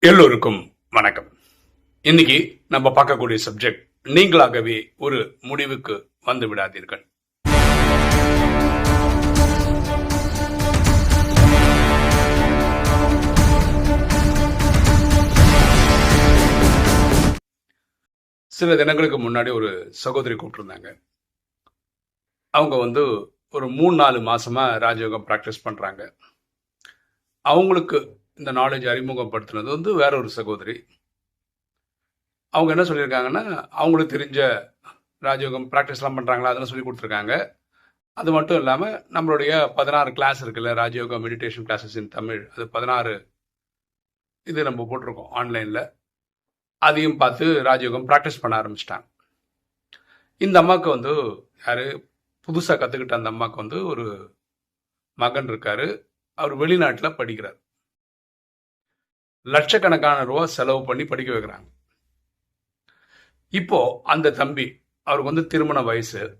எல்லோருக்கும் வணக்கம். இன்னைக்கு நம்ம பார்க்கக்கூடிய சப்ஜெக்ட் நீங்களாகவே ஒரு முடிவுக்கு வந்து விடாதீர்கள். சில தினங்களுக்கு முன்னாடி ஒரு சகோதரி கூப்பிட்டுருந்தாங்க. அவங்க வந்து ஒரு மூணு நாலு மாசமா ராஜயோகம் ப்ராக்டிஸ் பண்றாங்க. அவங்களுக்கு இந்த நாலேஜ் அறிமுகப்படுத்தினது வந்து வேற ஒரு சகோதரி. அவங்க என்ன சொல்லியிருக்காங்கன்னா அவங்களுக்கு தெரிஞ்ச ராஜயோகம் ப்ராக்டிஸ்லாம் பண்ணுறாங்களா அதெல்லாம் சொல்லி கொடுத்துருக்காங்க. அது மட்டும் இல்லாமல் நம்மளுடைய பதினாறு கிளாஸ் இருக்குல்ல ராஜயோகம் மெடிடேஷன் கிளாஸஸ் இன் தமிழ். அது பதினாறு இது நம்ம போட்டிருக்கோம் ஆன்லைனில் அதையும் பார்த்து ராஜயோகம் ப்ராக்டிஸ் பண்ண ஆரம்பிச்சிட்டாங்க. இந்த அம்மாவுக்கு வந்து யார் புதுசாக கற்றுக்கிட்ட அந்த அம்மாவுக்கு வந்து ஒரு மகன் இருக்கார். அவர் வெளிநாட்டில் படிக்கிறார். லட்சக்கணக்கான ரூபா செலவு பண்ணி படிக்க வைக்கிறாங்க. இப்போ அந்த தம்பி அவருக்கு வந்து திருமண வயசு.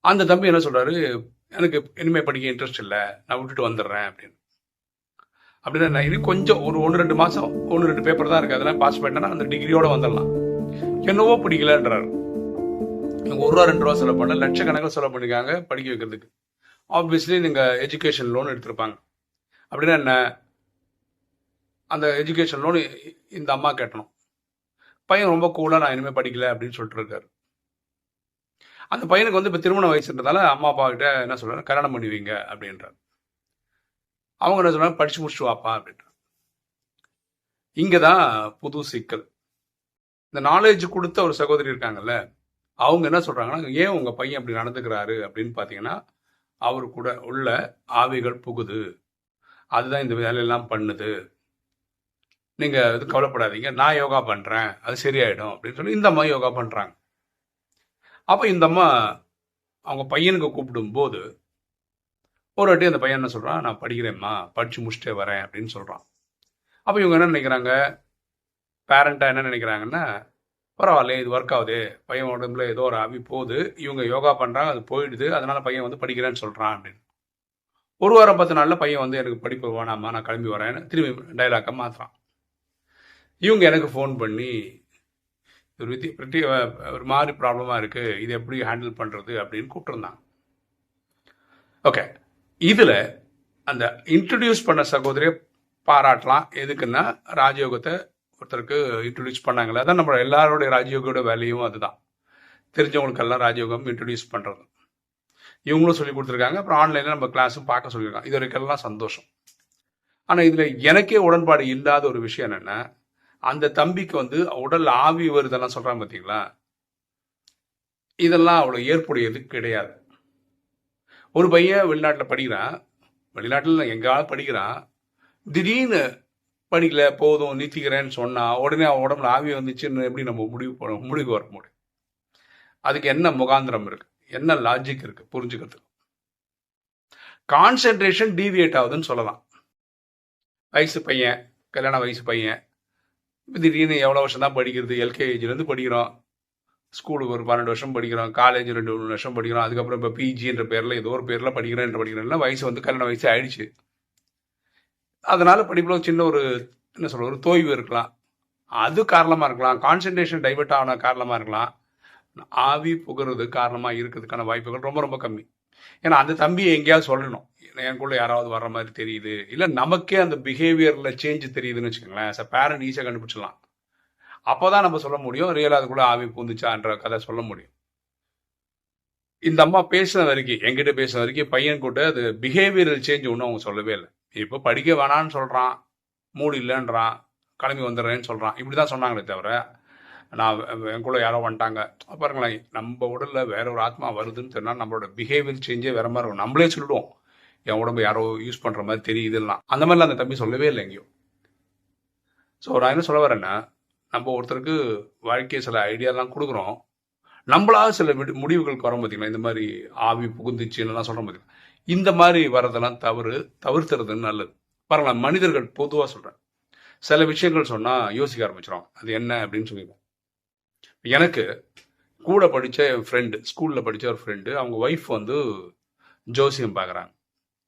அந்த தம்பி என்ன சொல்றாரு? எனக்கு இனிமே படிக்க இன்ட்ரெஸ்ட் இல்லை. நான் விட்டுட்டு வந்துடுறேன் அப்படின்னு. அப்படின்னா நான் இது கொஞ்சம் ஒரு ஒன்று ரெண்டு மாசம் ஒன்று ரெண்டு பேப்பர் தான் இருக்கு. அதெல்லாம் பாஸ் பண்ணிட்டேன்னா அந்த டிகிரியோட வந்துடலாம். என்னவோ பிடிக்கலன்றாரு. நீங்கள் ஒரு ரூபா ரெண்டு ரூபா செலவு பண்ண லட்சக்கணக்கில் செலவு பண்ணிருக்காங்க படிக்க வைக்கிறதுக்கு. ஆப்வியஸ்லி நீங்கள் எஜுகேஷன் லோன் எடுத்திருப்பாங்க. அப்படின்னா என்ன? அந்த எஜுகேஷன் லோன் இந்த அம்மா கட்டணும். பையன் ரொம்ப கூலாக நான் இனிமேல் படிக்கல அப்படின்னு சொல்லிட்டு இருக்காரு. அந்த பையனுக்கு வந்து இப்போ திருமண வயசுன்றதால அம்மா அப்பா கிட்ட என்ன சொல்கிறாங்க கல்யாணம் பண்ணுவீங்க அப்படின்றார். அவங்க என்ன சொல்கிறாங்க படிச்சு முடிச்சுட்டு வாப்பா அப்படின்றார். இங்கே தான் புது சிக்கல். இந்த நாலேஜ் கொடுத்த ஒரு சகோதரி இருக்காங்கல்ல அவங்க என்ன சொல்கிறாங்கன்னா ஏன் உங்கள் பையன் அப்படி நடந்துக்கிறாரு அப்படின்னு பார்த்தீங்கன்னா அவர் கூட உள்ள ஆவிகள் புகுது. அதுதான் இந்த வேலையெல்லாம் பண்ணுது. நீங்க இது கவலைப்படாதீங்க. நான் யோகா பண்றேன். அது சரியாயிடும் அப்படின்னு சொல்லி இந்த அம்மா யோகா பண்றாங்க. அப்ப இந்த அம்மா அவங்க பையனுக்கு கூப்பிடும் போது ஒரு வாட்டி அந்த பையன் என்ன சொல்றான்? நான் படிக்கிறேம்மா. படிச்சு முடிச்சுட்டே வரேன் அப்படின்னு சொல்றான். அப்ப இவங்க என்ன நினைக்கிறாங்க? பேரண்டா என்ன நினைக்கிறாங்கன்னா பரவாயில்ல இது ஒர்க் ஆகுது. பையன் உடம்புல ஏதோ ஒரு ஆவி போகுது. இவங்க யோகா பண்றாங்க அது போயிடுது. அதனால பையன் வந்து படிக்கிறேன்னு சொல்றான் அப்படின்னு. ஒரு வாரம் பத்து நாள்ல பையன் வந்து எனக்கு படிப்பு வேணாமா நான் கிளம்பி வரேன்னு திரும்பி டைலாக்கை மாத்துறான். இவங்க எனக்கு ஃபோன் பண்ணி ஒரு வித்திய ஒரு மாதிரி ப்ராப்ளமாக இருக்குது இது எப்படி ஹேண்டில் பண்ணுறது அப்படின்னு கூப்பிட்டுருந்தாங்க. ஓகே இதில் அந்த இன்ட்ரடியூஸ் பண்ண சகோதரியை பாராட்டலாம். எதுக்குன்னா ராஜயோகத்தை ஒருத்தருக்கு இன்ட்ரடியூஸ் பண்ணாங்களே அதான் நம்ம எல்லாரோடைய ராஜயோகோட வேலையும் அதுதான். தெரிஞ்சவங்களுக்கெல்லாம் ராஜயோகம் இன்ட்ரடியூஸ் பண்ணுறது இவங்களும் சொல்லி கொடுத்துருக்காங்க. அப்புறம் ஆன்லைனில் நம்ம கிளாஸும் பார்க்க சொல்லியிருக்காங்க. இது வரைக்கும் எல்லாம் சந்தோஷம். ஆனால் இதில் எனக்கே உடன்பாடு இல்லாத ஒரு விஷயம் என்னென்னா அந்த தம்பிக்கு வந்து உடல் ஆவி வருதெல்லாம் சொல்கிறாங்க பார்த்தீங்களா இதெல்லாம் அவ்வளோ ஏற்புடையது கிடையாது. ஒரு பையன் வெளிநாட்டில் படிக்கிறான். வெளிநாட்டில் எங்கேயாவது படிக்கிறான். திடீர்னு படிக்கல போதும் நிறுத்திக்கிறேன்னு சொன்னால் உடனே அவன் உடம்புல ஆவி வந்துச்சுன்னு எப்படி நம்ம முடிவு பண்ண முடிவுக்கு வர முடியும்? அதுக்கு என்ன முகாந்திரம் இருக்குது என்ன லாஜிக் இருக்குது புரிஞ்சுக்கிறதுக்கு. கான்சென்ட்ரேஷன் டீவியேட் ஆகுதுன்னு சொல்லலாம். வயசு பையன் கல்யாண வயசு பையன் திடீர்னு எவ்வளோ வருஷம் தான் படிக்கிறது? எல்கேஜிலேருந்து படிக்கிறோம். ஸ்கூலுக்கு ஒரு பன்னெண்டு வருஷம் படிக்கிறோம். காலேஜ் ரெண்டு மூணு வருஷம் படிக்கிறோம். அதுக்கப்புறம் இப்போ பிஜின்ற பேரில் ஏதோ ஒரு பேரில் படிக்கிறேன் படிக்கிறேன்னா வயசு வந்து கல்யாண வயசு ஆயிடுச்சு. அதனால் படிப்பில் சின்ன ஒரு என்ன சொல்கிற ஒரு தோய்வு இருக்கலாம். அது காரணமாக இருக்கலாம். கான்சென்ட்ரேஷன் டைவெர்ட் ஆன காரணமாக இருக்கலாம். ஆவி புகிறது காரணமாக இருக்கிறதுக்கான வாய்ப்புகள் ரொம்ப ரொம்ப கம்மி. ஏன்னா அந்த தம்பியை எங்கேயாவது சொல்லணும். எனக்குள்ள யாராவது வர்ற மாதிரி தெரியுது. இல்லை நமக்கே அந்த பிஹேவியர்ல சேஞ்ச் தெரியுதுன்னு வச்சுக்கோங்களேன். சார் பேரண்ட் ஈஸியாக கண்டுபிடிச்சலாம் அப்போதான் நம்ம சொல்ல முடியும். ரியலாக அதுக்குள்ள ஆவி பூந்துச்சான்ற கதை சொல்ல முடியும். இந்த அம்மா பேசின வரைக்கும் என்கிட்ட பேசின வரைக்கும் பையன் கூட அது பிஹேவியரல் சேஞ்ச் ஒன்றும் அவங்க சொல்லவே இல்லை. இப்போ படிக்க வேணான்னு சொல்கிறான் மூடு இல்லைன்றான். கிளம்பி வந்துடுறேன்னு சொல்கிறான் இப்படி தான் சொன்னாங்களே தவிர நான் என் யாரோ வந்துட்டாங்க. பாருங்களேன் நம்ம உடலில் வேற ஒரு ஆத்மா வருதுன்னு சொன்னால் நம்மளோட பிஹேவியர் சேஞ்சே வேற மாதிரி இருக்கும் நம்மளே சொல்லுவோம் என் உடம்பு யாரோ யூஸ் பண்ணுற மாதிரி தெரியுதுலாம் அந்த மாதிரிலாம் அந்த தம்பி சொல்லவே இல்லை எங்கேயும் ஸோ நான் என்ன சொல்ல வரேன்னா நம்ம ஒருத்தருக்கு வாழ்க்கையை சில ஐடியாலாம் கொடுக்குறோம். நம்மளா சில முடிவுகளுக்கு வரோம் பார்த்தீங்களா இந்த மாதிரி ஆவி புகுந்துச்சுன்னு சொல்கிறோம் பார்த்தீங்களா இந்த மாதிரி வரதெல்லாம் தவறு தவிர்த்துறதுன்னு நல்லது. பரவாயில்ல மனிதர்கள் பொதுவாக சொல்கிறேன் சில விஷயங்கள் சொன்னால் யோசிக்க ஆரம்பிச்சிடும் அது என்ன அப்படின்னு சொல்லிடுவோம். எனக்கு கூட படித்த என் ஃப்ரெண்டு ஸ்கூலில் படித்த ஒரு ஃப்ரெண்டு அவங்க ஒய்ஃப் வந்து ஜோசியம் பார்க்குறாங்க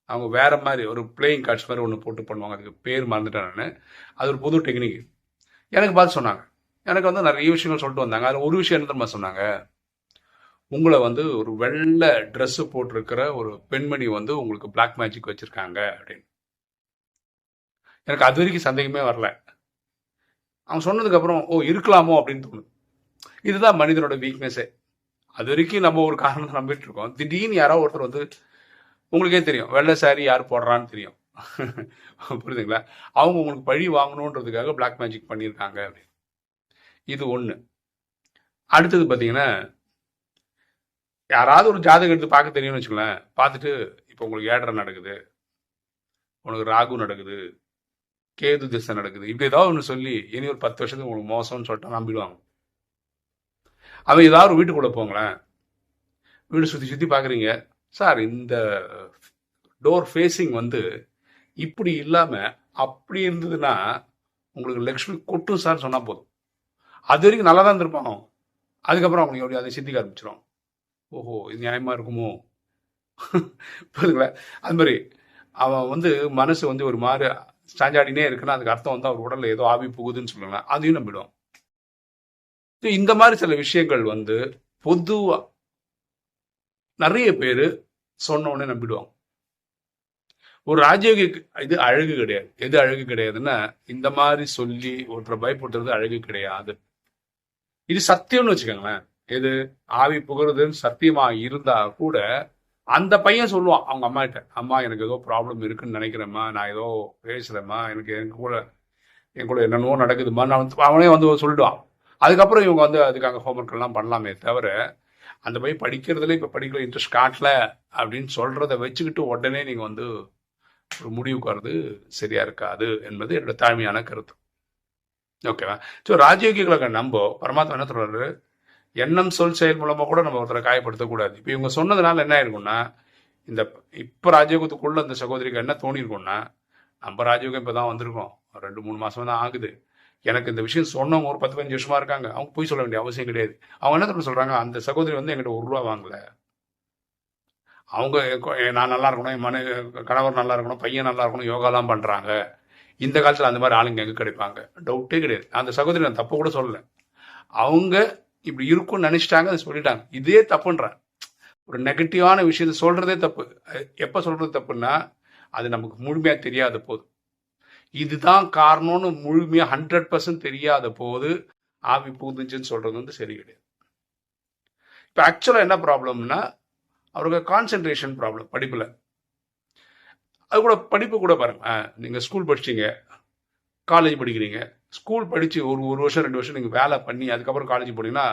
அவங்க வேற மாதிரி ஒரு பிளேயிங் கார்ட்ஸ் மாதிரி ஒன்று போட்டு பண்ணுவாங்க. அதுக்கு பேர் மறந்துட்டேன் நான். அது ஒரு புது டெக்னிக் எனக்கு பார்த்து சொன்னாங்க. எனக்கு வந்து நிறைய விஷயங்கள் சொல்லிட்டு வந்தாங்க. அதில் ஒரு விஷயம் என்ன தெரியுமா சொன்னாங்க? உங்களை வந்து ஒரு வெள்ளை ட்ரெஸ்ஸு போட்டிருக்கிற ஒரு பெண்மணி வந்து உங்களுக்கு பிளாக் மேஜிக் வச்சுருக்காங்க அப்படின்னு. எனக்கு அது வரைக்கும் சந்தேகமே வரல. அவன் சொன்னதுக்கப்புறம் ஓ இருக்கலாமோ? அப்படின்னு தோணுது. இதுதான் மனிதனோட வீக்னஸே அது வரைக்கும் நம்ம ஒரு காரணத்தை நம்பிட்டு இருக்கோம். திடீர்னு யாரோ ஒருத்தர் வந்து உங்களுக்கே தெரியும். வெள்ளை சாரி யார் போடுறான்னு தெரியும். புரியுதுங்களா அவங்க உங்களுக்கு பழி வாங்கணுன்றதுக்காக பிளாக் மேஜிக் பண்ணியிருக்காங்க அப்படின்னு. இது ஒன்று அடுத்தது பார்த்தீங்கன்னா யாராவது ஒரு ஜாதகம் எடுத்து பார்க்க தெரியும்னு வச்சுக்கோங்களேன். பார்த்துட்டு இப்போ உங்களுக்கு ஏடரை நடக்குது. உனக்கு ராகு நடக்குது. கேது திசை நடக்குது. இப்படி ஏதாவது ஒன்று சொல்லி இனி ஒரு பத்து வருஷத்துக்கு உங்களுக்கு மோசம்னு சொல்லிட்டு நம்பிடுவாங்க. அவன் ஏதாவது ஒரு வீட்டுக்குள்ளே போங்களேன். வீடு சுற்றி சுற்றி பார்க்குறீங்க சார் இந்த டோர் ஃபேஸிங் வந்து இப்படி இல்லாமல் அப்படி இருந்ததுன்னா உங்களுக்கு லக்ஷ்மி கொட்டும் சார் சொன்னால் போதும். அது வரைக்கும் நல்லா தான் இருந்திருப்பான்? அதுக்கப்புறம் அவங்களுக்கு எப்படி அதை சிந்திக்க ஆரம்பிச்சிடும் ஓஹோ இது நியாயமாக இருக்குமோ? புரியுதுங்களா? அது மாதிரி அவன் வந்து மனசு வந்து ஒரு மாதிரி சாஞ்சாடினே இருக்குன்னா அதுக்கு அர்த்தம் வந்து அவர் உடலில் ஏதோ ஆவி புகுதுன்னு சொல்லலாம் அதையும் நம்பிடுவோம் இந்த மாதிரி சில விஷயங்கள் வந்து பொதுவாக நிறைய பேர் சொன்ன உடனே நம்பிடுவாங்க. ஒரு ராஜயோகி இது அழகு கிடையாது. எது அழகு கிடையாதுன்னா இந்த மாதிரி சொல்லி ஒருத்தரை பயப்படுத்துறது அழகு கிடையாது. இது சத்தியம்னு வச்சுக்கோங்களேன். எது? ஆவி புகழுதுன்னு சத்தியமா இருந்தா கூட அந்த பையன் சொல்லுவான் அவங்க அம்மா கிட்ட அம்மா எனக்கு ஏதோ ப்ராப்ளம் இருக்குன்னு நினைக்கிறேம்மா. நான் ஏதோ பேசுறேம்மா. எனக்கு என் கூட என் கூட என்னென்னவோ நடக்குதுமா நான் அவனே வந்து சொல்லிடுவான். அதுக்கப்புறம் இவங்க வந்து அதுக்காக ஹோம்ஒர்க் எல்லாம் பண்ணலாமே தவிர அந்த பையன் படிக்கிறதுல இப்போ படிக்கிற இன்ட்ரெஸ்ட் காட்டல அப்படின்னு சொல்கிறத வச்சுக்கிட்டு உடனே நீங்கள் வந்து ஒரு முடிவுக்கு வர்றது சரியாக இருக்காது என்பது என்னோட தாழ்மையான கருத்து. ஓகேவா ஸோ ராஜயோகிகளை நம்ப பரமாத்மா என்ன சொல்கிறாரு எண்ணம் சொல் செயல் மூலமாக கூட நம்ம ஒருத்தரை காயப்படுத்தக்கூடாது இப்போ இவங்க சொன்னதுனால என்ன ஆயிருக்கும்னா இந்த இப்போ ராஜயோகத்துக்குள்ளே அந்த சகோதரிக்கு என்ன தோணிருக்கும்னா நம்ம ராஜயோகம் இப்போ தான் வந்திருக்கோம். ரெண்டு மூணு மாதம் தான் ஆகுது. எனக்கு இந்த விஷயம் சொன்னவங்க ஒரு பத்து பதினஞ்சு வருஷமா இருக்காங்க. அவங்க போய் சொல்ல வேண்டிய அவசியம் கிடையாது. அவங்க என்ன தர சொல்றாங்க? அந்த சகோதரி வந்து எங்கிட்ட ஒரு ரூபா வாங்கல. அவங்க நான் நல்லா இருக்கணும் என் மனை கணவர் நல்லா இருக்கணும் பையன் நல்லா இருக்கணும் யோகாலாம் பண்றாங்க. இந்த காலத்தில் அந்த மாதிரி ஆளுங்க எங்கே கிடைப்பாங்க? டவுட்டே கிடையாது. அந்த சகோதரி நான் தப்பு கூட சொல்லல. அவங்க இப்படி இருக்கும்னு நினைச்சிட்டாங்க அதை சொல்லிட்டாங்க. இதே தப்புன்றான் ஒரு நெகட்டிவான விஷயத்த சொல்றதே தப்பு. எப்போ சொல்கிறது சொல்றது தப்புன்னா அது நமக்கு முழுமையாக தெரியாத போதும். இதுதான் காரணம்னு முழுமையாக ஹண்ட்ரட் பர்சன்ட் தெரியாத போது ஆவி பூந்துச்சுன்னு சொல்கிறது வந்து சரி கிடையாது. இப்போ ஆக்சுவலாக என்ன ப்ராப்ளம்னா அவருக்கு கான்சென்ட்ரேஷன் ப்ராப்ளம் படிப்பில். அது கூட படிப்பு கூட பாருங்க. நீங்கள் ஸ்கூல் படிச்சிங்க காலேஜ் படிக்கிறீங்க ஸ்கூல் படித்து ஒரு ஒரு வருஷம் ரெண்டு வருஷம் நீங்கள் வேலை பண்ணி அதுக்கப்புறம் காலேஜ் போனீங்கன்னா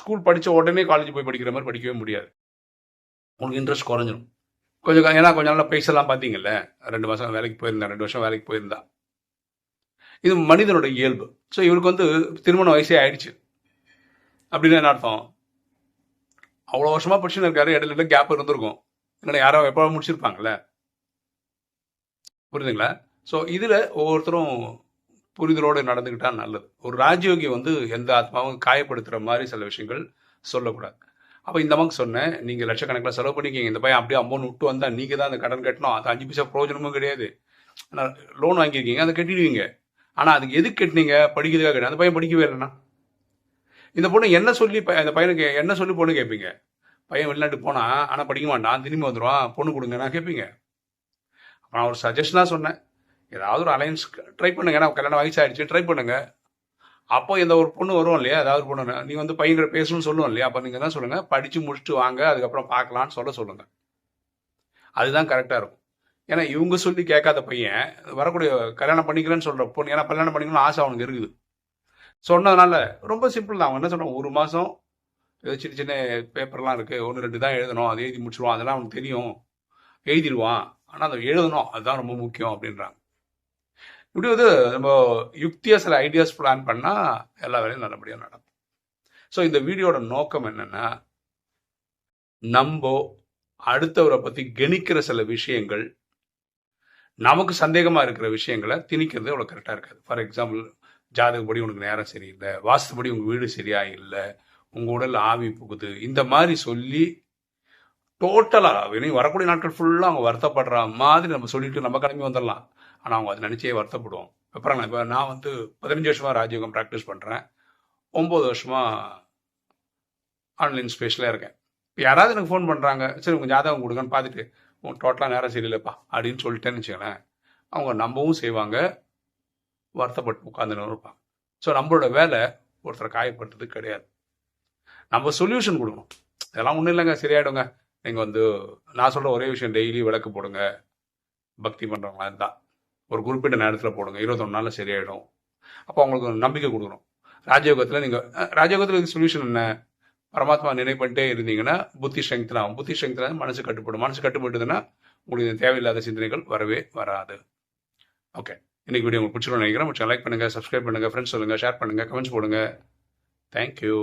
ஸ்கூல் படித்த உடனே காலேஜ் போய் படிக்கிற மாதிரி படிக்கவே முடியாது. உங்களுக்கு இன்ட்ரெஸ்ட் குறைஞ்சிடும் கொஞ்சம் ஏன்னா கொஞ்சம் நாள் பைசெல்லாம் பார்த்தீங்கல்ல ரெண்டு மாதம் வேலைக்கு போயிருந்தேன் ரெண்டு வருஷம் வேலைக்கு போயிருந்தான் இது மனிதனோட இயல்பு. ஸோ இவருக்கு வந்து திருமண வயசே ஆயிடுச்சு. அப்படின்னு என்ன அர்த்தம்? அவ்வளோ வருஷமா படிச்சுன்னு இருக்காரு இடையில கேப் இருந்திருக்கும். இல்லைன்னா யாரோ எப்போ முடிச்சிருப்பாங்கல்ல? புரியுதுங்களா? ஸோ இதில் ஒவ்வொருத்தரும் புரிதலோடு நடந்துக்கிட்டால் நல்லது. ஒரு ராஜயோகி வந்து எந்த ஆத்மாவும் காயப்படுத்துகிற மாதிரி சில விஷயங்கள் சொல்லக்கூடாது. அப்போ இந்த மாதிரி சொன்னேன் நீங்கள் லட்சக்கணக்கில் செலவு பண்ணிக்கிங்க. இந்த பையன் அப்படியே அமௌண்ட் விட்டு வந்தால் நீங்கள் தான் அந்த கடன் கட்டணும். அது அஞ்சு பைசா பிரயோஜனமும் கிடையாது. ஆனால் லோன் வாங்கியிருக்கீங்க அதை கட்டிடுவீங்க. ஆனால் அதுக்கு எதுக்கு கட்டினீங்க? படிக்கிறதுக்காக கிடையாது அந்த பையன் படிக்கவே இல்லைண்ணா. இந்த பொண்ணு என்ன சொல்லி அந்த பையனுக்கு என்ன சொல்லி பொண்ணு கேட்பீங்க? பையன் வெளிநாட்டுக்கு போனால் ஆனால் படிக்க மாட்டான் திரும்பி வந்துடுவான் பொண்ணு கொடுங்க. நான் கேட்பீங்க. அப்ப நான் ஒரு சஜஷனாக சொன்னேன். ஏதாவது ஒரு அலைன்ஸ் ட்ரை பண்ணுங்க. ஏன்னா கல்யாணம் வயசாயிடுச்சு. ட்ரை பண்ணுங்க. அப்போ இந்த ஒரு பொண்ணு வரும் இல்லையா? ஏதாவது பொண்ணு நீ வந்து பையன்கிட்ட பேசணும்னு சொல்லுவோம் இல்லையா? அப்போ நீங்கள் தான் சொல்லுங்கள் படித்து முடிச்சுட்டு வாங்க அதுக்கப்புறம் பார்க்கலான்னு சொல்ல சொல்லுங்கள் அதுதான் கரெக்டாக இருக்கும். ஏன்னா இவங்க சொல்லி கேட்காத பையன் வரக்கூடிய கல்யாணம் பண்ணிக்கிறேன்னு சொல்கிற பொண்ணு ஏன்னா கல்யாணம் பண்ணிக்கணும்னு ஆசை அவனுக்கு இருக்குது. சொன்னதுனால ரொம்ப சிம்பிள் தான். அவன் என்ன சொன்னான் ஒரு மாதம் ஏதோ சின்ன சின்ன பேப்பர்லாம் இருக்குது ஒன்று ரெண்டு தான் எழுதணும். அதை எழுதி முடிச்சிருவான். அதெல்லாம் அவனுக்கு தெரியும். எழுதிடுவான். ஆனால் அதை எழுதணும். அதுதான் ரொம்ப முக்கியம் அப்படின்றாங்க. இப்படி வந்து நம்ம யுக்தியாக சில ஐடியாஸ் பிளான் பண்ணால் எல்லா வேலையும் நல்லபடியாக நடக்கும். ஸோ இந்த வீடியோட நோக்கம் என்னென்னா நம்ம அடுத்தவரை பற்றி கணிக்கிற சில விஷயங்கள் நமக்கு சந்தேகமாக இருக்கிற விஷயங்களை திணிக்கிறது அவ்வளோ கரெக்டாக இருக்காது. ஃபார் எக்ஸாம்பிள் ஜாதகப்படி உனக்கு நேரம் சரியில்லை வாஸ்துபடி உங்கள் வீடு சரியா இல்லை உங்கள் உடல் ஆவி புகுது இந்த மாதிரி சொல்லி டோட்டலாக வரக்கூடிய நாட்கள் ஃபுல்லாக அவங்க வருத்தப்படுற மாதிரி நம்ம சொல்லிட்டு நம்ம கிளம்பி வந்துடலாம். ஆனால் அவங்க அதை நினச்சே வருத்தப்படுவோம். அப்புறம் இப்போ நான் வந்து பதினஞ்சு வருஷமாக ராஜயோகம் ப்ராக்டிஸ் பண்ணுறேன் ஒம்பது வருஷமாக ஆன்லைன் ஸ்பேஸில் இருக்கேன். இப்போ யாராவது எனக்கு ஃபோன் பண்ணுறாங்க சரி உங்கள் ஜாதகம் கொடுங்கன்னு பார்த்துட்டு உன் டோட்டலாக நேரம் சரியில்லைப்பா அப்படின்னு சொல்லிட்டேன்னு வச்சுக்கோங்களேன் அவங்க நம்பவும் செய்வாங்க வருத்தப்பட்டு உட்காந்துன்னு இருப்பாங்க. ஸோ நம்மளோட வேலை ஒருத்தரை காயப்படுறது கிடையாது. நம்ம சொல்யூஷன் கொடுக்கணும். இதெல்லாம் ஒன்றும் இல்லைங்க சரியாயிடுங்க. நீங்கள் வந்து நான் சொல்கிற ஒரே விஷயம் டெய்லி விளக்கு போடுங்க. பக்தி பண்ணுறவங்களா இருந்தால் ஒரு குறிப்பிட்ட நேரத்தில் போடுங்க. இருபத்தொன்று நாளில் சரியாயிடும். அப்போ அவங்களுக்கு நம்பிக்கை கொடுக்கணும். ராஜயோகத்தில் நீங்கள் ராஜயோகத்தில் சொல்யூஷன் என்ன? பரமாத்மா நினைவு பண்ணிட்டே இருந்தீங்கன்னா புத்தி ஸ்ட்ரெங்க் புத்தி ஸ்ட்ரெங்க் மனசு கட்டுப்படும். மனசு கட்டுப்பட்டுதுன்னா உங்களுக்கு தேவையில்லாத சிந்தனைகள் வரவே வராது. ஓகே இன்னைக்கு வீடியோ உங்களுக்கு பிடிச்சிருக்கோம் நினைக்கிறேன். லைக் பண்ணுங்கள் சப்ஸ்கிரைப் பண்ணுங்கள் ஃப்ரெண்ட்ஸ் சொல்லுங்கள் ஷேர் பண்ணுங்கள் கமெண்ட்ஸ் போடுங்க. தேங்க்யூ